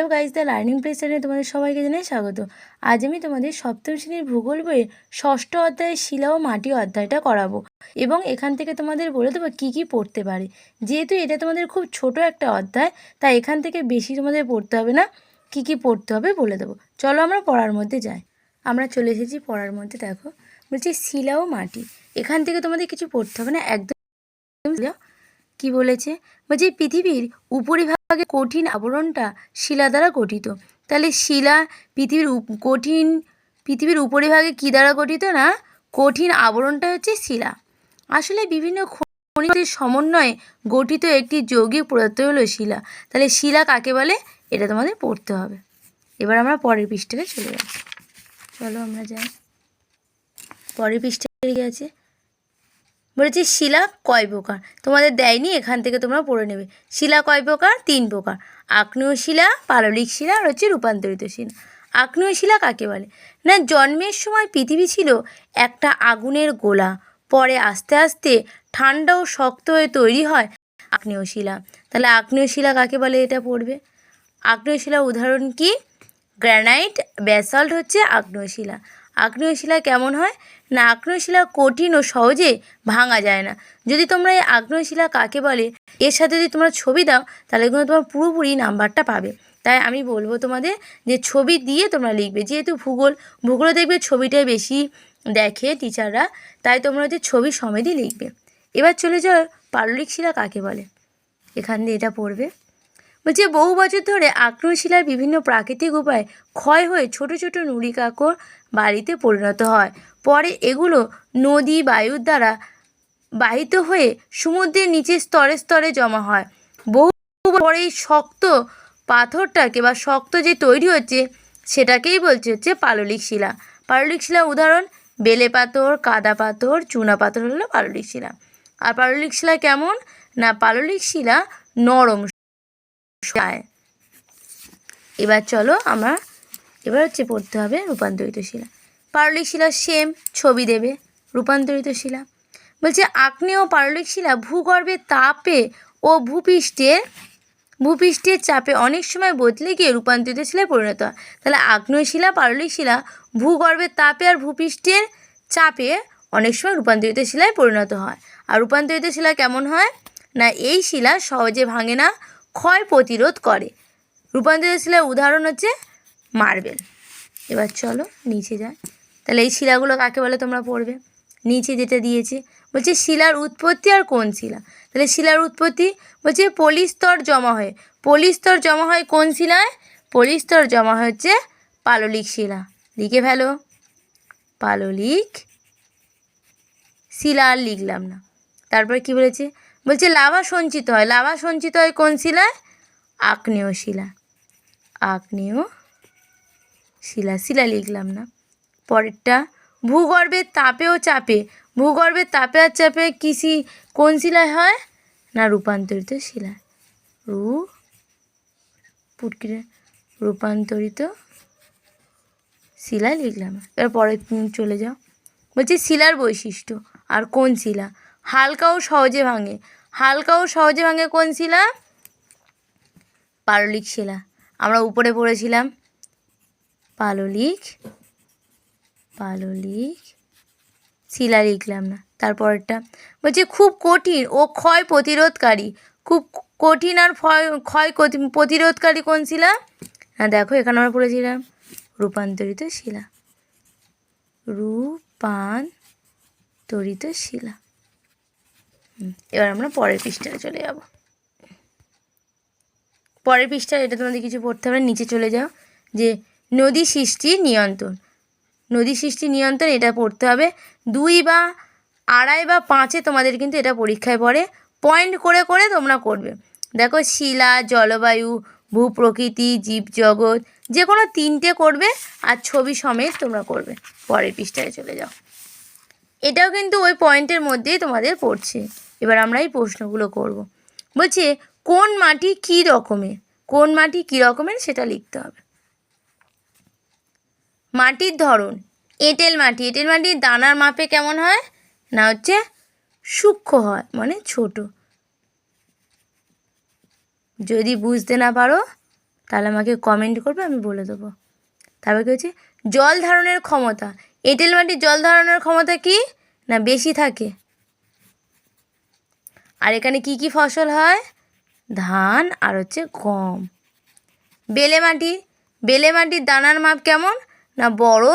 Hello guys the learning প্লেসারে তোমাদের সবাইকে জানাই স্বাগত। আজ আমি তোমাদের সপ্তম শ্রেণির ভূগোল বইয়ের ষষ্ঠ অধ্যায়ে শিলা ও মাটি অধ্যায়টা করাবো এবং এখান থেকে তোমাদের বলে দেবো কী কী পড়তে পারে। যেহেতু এটা তোমাদের খুব ছোট একটা অধ্যায়, তাই এখান থেকে বেশি তোমাদের পড়তে হবে না। কী কী পড়তে হবে বলে দেবো। চলো আমরা পড়ার মধ্যে যাই। আমরা চলে এসেছি পড়ার মধ্যে, দেখো। বলছি শিলা ও মাটি। এখান থেকে তোমাদের কিছু পড়তে হবে না, একদম কি বলেছে? বলছে পৃথিবীর উপরিভাগে কঠিন আবরণটা শিলা দ্বারা গঠিত। তাহলে শিলা পৃথিবীর কঠিন, পৃথিবীর উপরিভাগে কী দ্বারা গঠিত না? কঠিন আবরণটা হচ্ছে শিলা। আসলে বিভিন্ন খনিজের সমন্বয়ে গঠিত একটি যৌগিক পদার্থ হলো শিলা। তাহলে শিলা কাকে বলে? এটা তোমাদের পড়তে হবে। এবার আমরা পরের পৃষ্ঠাতে চলে যাচ্ছি। চলো আমরা যাই। পরের পৃষ্ঠায় গেছে বলেছি, শিলা কয় প্রকার? তোমাদের দেয়নি, এখান থেকে তোমরা পড়ে নেবে। শিলা কয় প্রকার? তিন প্রকার। আগ্নেয় শিলা পাললিক শিলা, আর হচ্ছে রূপান্তরিত শিলা। আগ্নেয় শিলা কাকে বলে? না, জন্মের সময় পৃথিবী ছিল একটা আগুনের গোলা। পরে আস্তে আস্তে ঠান্ডা ও শক্ত হয়ে তৈরি হয় আগ্নেয় শিলা। তাহলে আগ্নেয় শিলা কাকে বলে এটা পড়বে? আগ্নেয় শিলার উদাহরণ কি? গ্রানাইট, ব্যাসল্ট হচ্ছে আগ্নেয় শিলা। আগ্নেয় শিলা কেমন হয়? না আগ্নেয় শিলা কঠিন ও সহজে ভাঙা যায় না। যদি তোমরা এই আগ্নেয় শিলা কাকে বলে, এর সাথে যদি তোমরা ছবি দাও, তাহলে কিন্তু তোমার পুরোপুরি নাম্বারটা পাবে। তাই আমি বলব তোমাদের যে ছবি দিয়ে তোমরা লিখবে। যেহেতু ভূগোল, ভূগোলে দেখবে ছবিটাই বেশি দেখে টিচাররা তাই তোমরা হচ্ছে ছবি সমেতই লিখবে। এবার চলে যাও, পাললিক শিলা কাকে বলে? এখান দিয়ে এটা পড়বে। বলছে, বহু বছর ধরে আগ্নেয় শিলার বিভিন্ন প্রাকৃতিক উপায়ে ক্ষয় হয়ে ছোট ছোট নুড়ি কাকর বাড়িতে পরিণত হয়। পরে এগুলো নদী বায়ুর দ্বারা বাহিত হয়ে সমুদ্রের নিচে স্তরে স্তরে জমা হয়। বহু পরে শক্ত পাথরটাকে বা শক্ত যে তৈরি হচ্ছে, সেটাকেই বলছে হচ্ছে পাললিক শিলা। পাললিক শিলা উদাহরণ, বেলে পাথর, কাদা পাথর, চুনা পাথর হলো পাললিক শিলা। আর পাললিক শিলা কেমন? না, পাললিক শিলা নরম এবার চলো আমরা এবার হচ্ছে পড়তে হবে রূপান্তরিত শিলা। পারলিক শিলা সেম ছবি দেবে রূপান্তরিত শিলা। বলছে, আগ্নেয় ও পারলিক শিলা ভূগর্ভের তাপে ও ভূপৃষ্ঠের ভূপৃষ্ঠের চাপে অনেক সময় বদলে গিয়ে রূপান্তরিত শিলায় পরিণত হয়। তাহলে আগ্নেয় শিলা, পারলিক শিলা ভূগর্ভের তাপে আর ভূপৃষ্ঠের চাপে অনেক সময় রূপান্তরিত শিলায় পরিণত হয়। আর রূপান্তরিত শিলা কেমন হয়? না, এই শিলা সহজে ভাঙে না, ক্ষয় প্রতিরোধ করে। রূপান্তরিত শিলার উদাহরণ হচ্ছে মার্বেল এবার চলো নিচে যায় তাহলে এই শিলাগুলো কাকে বলে তোমরা পড়বে? নিচে যেটা দিয়েছে, বলছে শিলার উৎপত্তি আর কোন শিলা? তাহলে শিলার উৎপত্তি বলছে পলিস্তর জমা হয়। পলিস্তর জমা হয় কোন শিলায়? পলিস্তর জমা হচ্ছে পাললিক শিলা। লিখে ফেলো। পাললিক শিলা আর লিখলাম না। তারপর কি বলেছে? বলছে লাভা সঞ্চিত হয়। লাভা সঞ্চিত হয় কোন শিলায়? আগ্নেয় শিলা। আগ্নেয় শিলা শিলা লিখলাম না। পরেরটা ভূগর্ভের তাপে ও চাপে ভূগর্ভের তাপে আর চাপে কৃষি কোন শিলায় হয়? না, রূপান্তরিত শিলা। রু, পুটকিরে, রূপান্তরিত শিলা লিখলাম। এবার পরে চলে যাও। বলছি, শিলার বৈশিষ্ট্য, আর কোন শিলা? হালকা ও সহজে ভাঙে। হালকা ও সহজে ভাঙে কোন শিলা? পারলিক শিলা। আমরা উপরে পড়েছিলাম পাললিক পাললিক শিলা লিখলাম না, তারপরটা। বলছে, খুব কঠিন ও ক্ষয় প্রতিরোধকারী। খুব কঠিন আর ক্ষয় ক্ষয় প্রতি- প্রতিরোধকারী কোন শিলা? না দেখো, এখানে আমরা পড়েছিলাম। রূপান্তরিত শিলা। রূপান্তরিত শিলা। এবার আমরা পরের পৃষ্ঠায় চলে যাব। পরের পৃষ্ঠায় এটা তোমাদের কিছু পড়তে হবে, নিচে চলে যাও। যে নদী সৃষ্টি নিয়ন্ত্রণ। নদী সৃষ্টি নিয়ন্ত্রণ, এটা পড়তে হবে। দুই বা আড়াই বা পাঁচে তোমাদের কিন্তু এটা পরীক্ষায় পড়ে। পয়েন্ট করে করে তোমরা করবে। দেখো, শিলা, জলবায়ু, ভূপ্রকৃতি, জীবজগৎ যে কোনো তিনটে করবে আর ছবি সমেত তোমরা করবে। পরের পৃষ্ঠায় চলে যাও। এটাও কিন্তু ওই পয়েন্টের মধ্যেই তোমাদের পড়ছে। এবার আমরা এই প্রশ্নগুলো করব। বলছে, কোন মাটি কী রকমের? কোন মাটি কী রকমের সেটা লিখতে হবে। মাটির ধরন। এঁটেল মাটি। এঁটেল মাটির দানার মাপে কেমন হয়? না হচ্ছে সূক্ষ্ম হয় মানে ছোট। যদি বুঝতে না পারো, তাহলে আমাকে কমেন্ট করবে, আমি বলে দেবো। তারপর কী হচ্ছে? জল ধারণের ক্ষমতা। এঁটেল মাটির জল ধারণের ক্ষমতা কি? না বেশি থাকে। আর এখানে কি কি ফসল হয়? ধান আর হচ্ছে গম। বেলে মাটি। বেলে মাটির দানার মাপ কেমন? না বড়?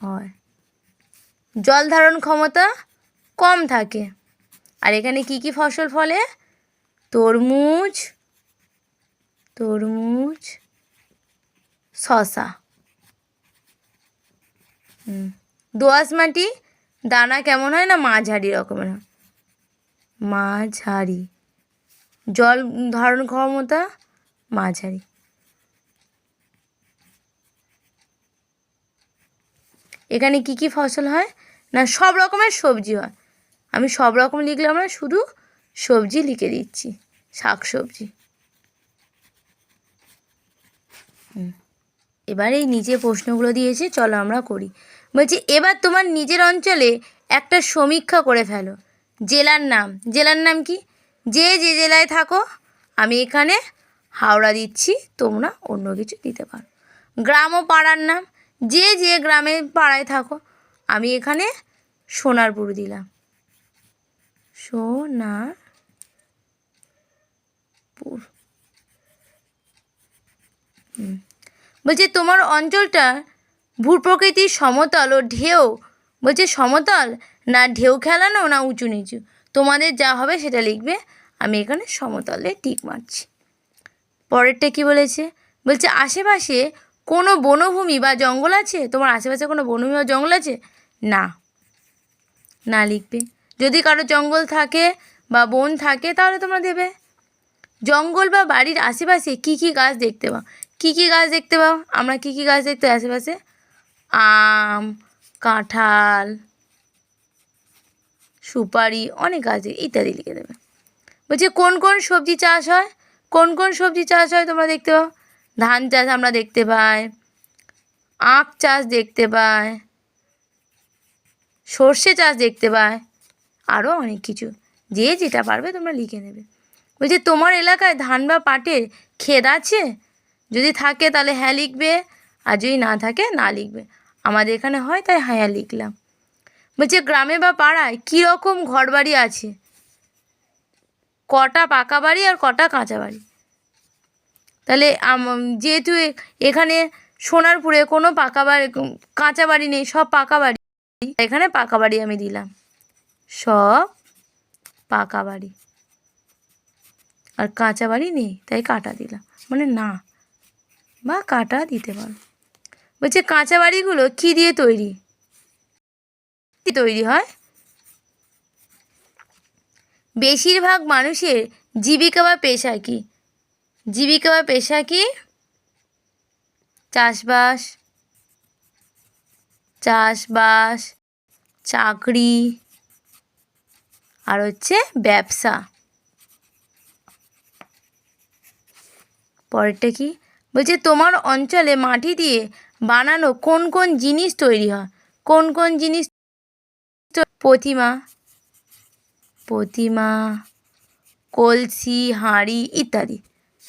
হয়। জল ধারণ ক্ষমতা কম থাকে। আর এখানে কি কি ফসল ফলে? তরমুজ তরমুজ শশা দোআঁশ মাটি, দানা কেমন হয় না মাঝারি রকমের মাঝারি। জল ধারণ ক্ষমতা মাঝারি। এখানে কি কি ফসল হয়? না, সব রকমের সবজি হয়। আমি সব রকম লিখলাম না শুধু সবজি লিখে দিচ্ছি, শাক সবজি। এবার এই নিচে প্রশ্নগুলো দিয়েছে, চলো আমরা করি। বলছি, এবার তোমার নিজের অঞ্চলে একটা সমীক্ষা করে ফেলো। জেলার নাম। জেলার নাম কি? যে যে জেলায় থাকো, আমি এখানে হাওড়া দিচ্ছি, তোমরা অন্য কিছু দিতে পারো। গ্রাম ও পাড়ার নাম। যে যে গ্রামে পাড়ায় থাকো, আমি এখানে সোনারপুর দিলাম। সোনারপুর। বলছে, তোমার অঞ্চলটা ভূপ্রকৃতির সমতল ও ঢেউ। বলছে, সমতল? না ঢেউ খেলানো, না উঁচু নিচু তোমাদের যা হবে সেটা লিখবে, আমি এখানে সমতলে টিক মারছি। পরেরটা কি বলেছে? বলছে, আশেপাশে কোনো বনভূমি বা জঙ্গল আছে? তোমার আশেপাশে কোনো বনভূমি বা জঙ্গল আছে? না। না লিখবে। যদি কারও জঙ্গল থাকে বা বন থাকে, তাহলে তোমরা দেবে। জঙ্গল বা বাড়ির আশেপাশে কী কী গাছ দেখতে পাও? কী কী গাছ দেখতে পাও? আমরা কী কী গাছ দেখতে আশেপাশে? আম, কাঁঠাল, সুপারি, অনেক গাছ ইত্যাদি লিখে দেবে। বলছে, কোন কোন সবজি চাষ হয়? কোন কোন সবজি চাষ হয় তোমরা দেখতে পাও? ধান চাষ আমরা দেখতে পাই, আখ চাষ দেখতে পাই, সর্ষে চাষ দেখতে পাই আরও অনেক কিছু। যে যেটা পারবে তোমরা লিখে নেবে। বলছে, তোমার এলাকায় ধান বা পাটের ক্ষেত আছে? যদি থাকে তাহলে হ্যাঁ লিখবে, আর যদি না থাকে, না লিখবে। আমাদের এখানে হয়, তাই হ্যাঁ লিখলাম। বলছে, গ্রামে বা পাড়ায় কী রকম ঘরবাড়ি আছে? কটা পাকা বাড়ি আর কটা কাঁচা বাড়ি? তাহলে যেহেতু এখানে সোনারপুরে কোনো পাকা বাড়ি, কাঁচা বাড়ি নেই, সব পাকা বাড়ি। এখানে পাকা বাড়ি আমি দিলাম। সব পাকা বাড়ি। আর কাঁচা বাড়ি নেই, তাই কাটা দিলাম। মানে না, বা কাটা দিতে পারো। বলছে কাঁচা বাড়িগুলো কী দিয়ে তৈরি? কি তৈরি হয়? বেশিরভাগ মানুষের জীবিকা বা পেশা কি? জীবিকা বা পেশা কি? চাষবাস চাষবাস, চাকরি, আর হচ্ছে ব্যবসা। পরেরটা কি? বলছে, তোমার অঞ্চলে মাটি দিয়ে বানানো কোন কোন জিনিস তৈরি হয়? কোন কোন জিনিস প্রতিমা প্রতিমা, কলসি, হাঁড়ি ইত্যাদি।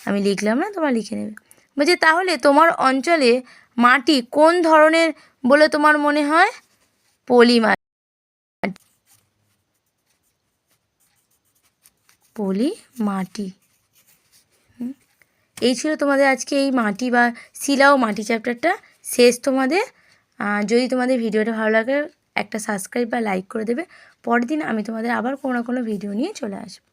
আমি লিখলাম না, তোমরা লিখে নেবে। বলছে, তাহলে তোমার অঞ্চলে মাটি কোন ধরনের বলে তোমার মনে হয়? পলি মাটি। পলি মাটি। এই ছিল তোমাদের আজকে এই মাটি বা শিলা ও মাটি চ্যাপ্টারটা। শেষ তোমাদের। যদি তোমাদের ভিডিওটা ভালো লাগে, একটা সাবস্ক্রাইব বা লাইক করে দেবে। পরের দিন আমি তোমাদের আবার কোনো না কোনো ভিডিও নিয়ে চলে আসব।